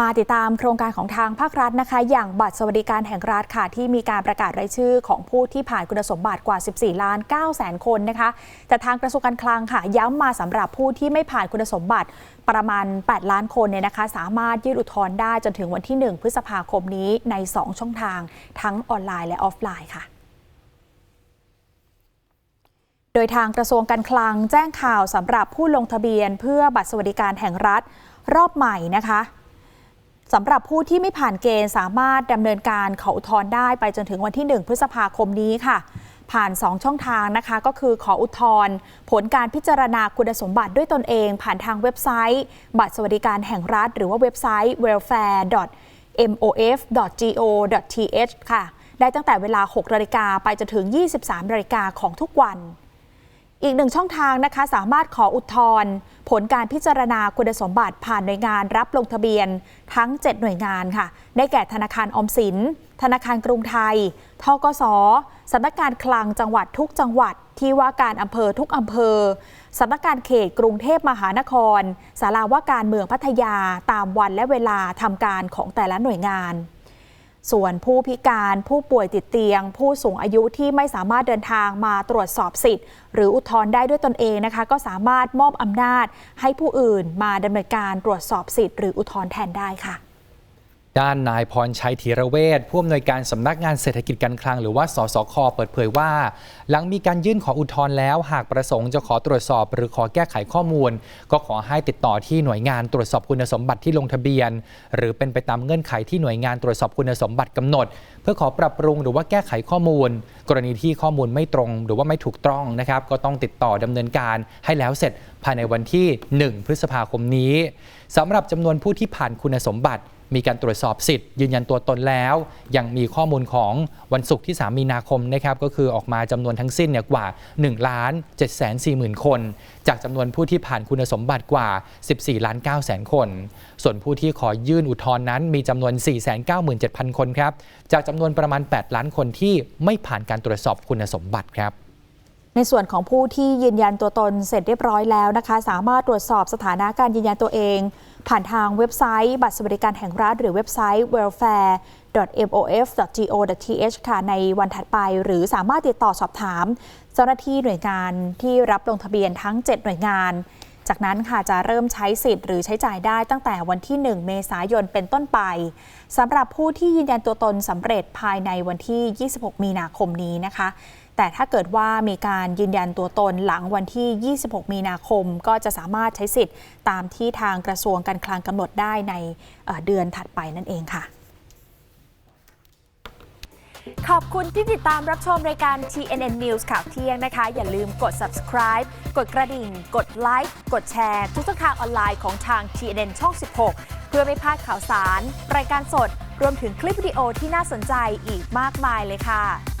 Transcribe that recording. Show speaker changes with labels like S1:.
S1: มาติดตามโครงการของทางภาครัฐนะคะ อย่างบัตรสวัสดิการแห่งรัฐค่ะ ที่มีการประกาศรายชื่อของผู้ที่ผ่านคุณสมบัติกว่า 14 ล้าน9แสนคนนะคะแต่ทางกระทรวงการคลังค่ะ ย้ำมาสำหรับผู้ที่ไม่ผ่านคุณสมบัติประมาณ 8 ล้านคนเนี่ยนะคะ สามารถยื่นอุทธรณ์ได้จนถึงวันที่ 1 พฤษภาคมนี้ใน 2 ช่องทาง ทั้งออนไลน์และออฟไลน์ค่ะโดยทางกระทรวงการคลังแจ้งข่าวสำหรับผู้ลงทะเบียน เพื่อบัตรสวัสดิการแห่งรัฐรอบใหม่นะคะ สำหรับผู้ที่ไม่ผ่านเกณฑ์สามารถดำเนินการขออุทธรณ์ได้ไปจนถึงวันที่ 1 พฤษภาคมนี้ค่ะ ผ่าน 2 ช่องทางนะคะ ก็คือขออุทธรณ์ผลการพิจารณาคุณสมบัติด้วยตนเอง ผ่านทางเว็บไซต์ บัตรสวัสดิการแห่งรัฐ หรือว่าเว็บไซต์ welfare.mof.go.th ค่ะ ได้ตั้งแต่เวลา 6 นาฬิกาไปจนถึง 23 นาฬิกาของทุกวัน อีกหนึ่งช่องทางนะคะสามารถขออุทธรณ์ผลการพิจารณาคุณสมบัติผ่านหน่วยงานรับลงทะเบียนทั้ง 7 หน่วยงานค่ะ ได้แก่ธนาคารออมสิน ธนาคารกรุงไทย ทกสสำนักงานคลังจังหวัดทุกจังหวัด ที่ว่าการอำเภอทุกอำเภอสำนักงานเขตกรุงเทพมหานครศาลาว่าการเมืองพัทยาตามวันและเวลาทำการของแต่ละหน่วยงาน ส่วนผู้พิการผู้ป่วยติดเตียง ผู้สูงอายุที่ไม่สามารถเดินทางมาตรวจสอบสิทธิ์ หรืออุทธรณ์ได้ด้วยตนเองนะคะ ก็สามารถมอบอำนาจให้ผู้อื่นมาดำเนินการตรวจสอบสิทธิ์หรืออุทธรณ์แทนได้ค่ะ
S2: ด้านนายพรชัยธีระเวชผู้อำนวยการสำนักงานเศรษฐกิจการคลังหรือว่า สสค เปิดเผยว่า หลังมีการยื่นขออุทธรณ์แล้ว หากประสงค์จะขอตรวจสอบ หรือขอแก้ไขข้อมูล ก็ขอให้ติดต่อที่หน่วยงานตรวจสอบคุณสมบัติที่ลงทะเบียน หรือเป็นไปตามเงื่อนไขที่หน่วยงานตรวจสอบคุณสมบัติกำหนด เพื่อขอปรับปรุงหรือว่าแก้ไขข้อมูล กรณีที่ข้อมูลไม่ตรง หรือว่าไม่ถูกต้องนะครับก็ต้องติดต่อดำเนินการให้แล้วเสร็จภายในวันที่ 1 พฤษภาคมนี้สำหรับจำนวนผู้ที่ผ่านคุณสมบัติ มีการตรวจสอบสิทธิ์ ยืนยันตัวตนแล้วยังมีข้อมูลของวันศุกร์ที่ 3 มีนาคมนะครับก็คือออกมาจำนวนทั้งสิ้นเนี่ยกว่า1ล้าน7 4 0 0 0 0 คน จากจำนวนผู้ที่ผ่านคุณสมบัติกว่า 14ล้าน9แสนคน ส่วนผู้ที่ขอยื่นอุทธรณ์นั้น มีจำนวน 497,000 คนครับจากจำนวนประมาณ 8 ล้านคนที่ไม่ผ่านการตรวจสอบคุณสมบัติครับ
S1: ในส่วนของผู้ที่ยืนยันตัวตนเสร็จเรียบร้อยแล้วนะคะ สามารถตรวจสอบสถานะการยืนยันตัวเอง ผ่านทางเว็บไซต์ บัตรสวัสดิการแห่งรัฐหรือเว็บไซต์ welfare.mof.go.th ค่ะ ในวันถัดไปหรือสามารถติดต่อสอบถาม เจ้าหน้าที่หน่วยงานที่รับลงทะเบียนทั้ง 7 หน่วยงาน จากนั้นค่ะจะเริ่มใช้สิทธิ์หรือใช้จ่ายได้ตั้งแต่วันที่ 1 เมษายนเป็นต้นไปสำหรับผู้ที่ยืนยันตัวตนสำเร็จภายในวันที่ 26 มีนาคมนี้นะคะ แต่ถ้าเกิดว่ามีการยืนยันตัวตนหลังวันที่ 26 มีนาคม ก็จะสามารถใช้สิทธิ์ตามที่ทางกระทรวงการคลังกำหนดได้ในเดือนถัดไปนั่นเองค่ะ ขอบคุณที่ติดตามรับชมรายการ TNN News ข่าวเที่ยงนะคะ อย่าลืมกด subscribe กดกระดิ่ง กดไลค์กดแชร์ ทุกช่องทางออนไลน์ของทาง TNN ช่อง 16 เพื่อไม่พลาดข่าวสาร รายการสด รวมถึงคลิปวิดีโอที่น่าสนใจอีกมากมายเลยค่ะ